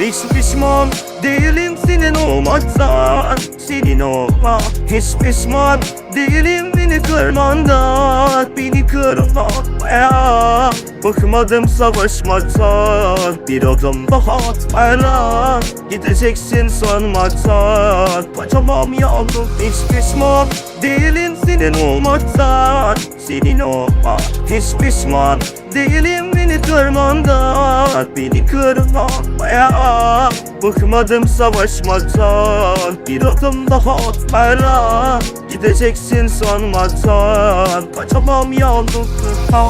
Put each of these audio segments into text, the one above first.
Hiç pişman değilim senin olmaktan Senin olma. Hiç pişman değilim beni kırmandan kırmaya Bıkmadım savaşmaktan Bir adım daha atmadan Gideceksin sanmaktan Kaçamam yalnız hiç pişman Değilim senin olmaktan. Senin olma Hiç pişman değilim beni kırmandan. Beni kırmaya Bıkmadım savaşmaktan Bir adım daha atmadan Gideceksin sanmaktan Kaçamam yalnızlıktan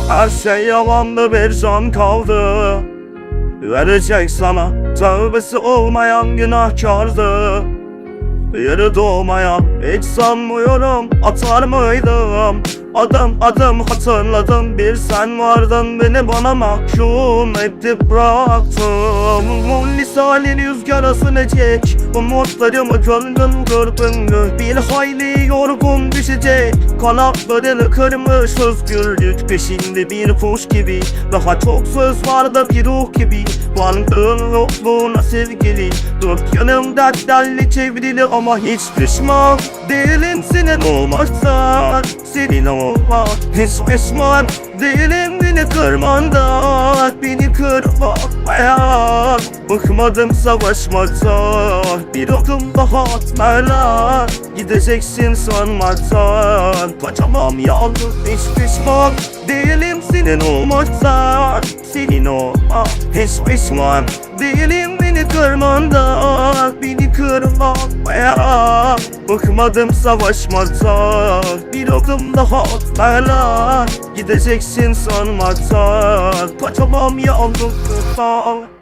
Her şey yalandı bir can kaldı. Verecek sana Tövbesi olmayan günahkardı. Yarı doğmaya hiç sanmıyorum Atar mıydım? Adım adım hatırladım Bir sen vardın beni bana mahkum edip bıraktın. Bu lisanin rüzgara sınacak Umutlarımı gönlüm kırpındı. Bir hayli yorgun düşecek Kanatlarını kırmış özgürlük Peşinde bir kuş gibi. Daha çok söz vardı bir ruh gibi Varlığın yokluğuna sevgili. Dört yanım dertlerle çevrili ama hiç pişman değilim senin. Olmaktan Senin olmak hiç pişman değilim. Beni kırmandan Beni kırmaya Bıkmadım savaşmaktan Bir adım daha atmadan Gideceksin sanmaktan Kaçamam yalnız hiç pişman Değilim senin olmaktan Senin olmak hiç pişman Değilim beni kırmandan Beni kırmaya Bıkmadım savaşmaktan Bir adım daha atmadan Gideceksin sanmaktan Kaçamam yalnızlıktan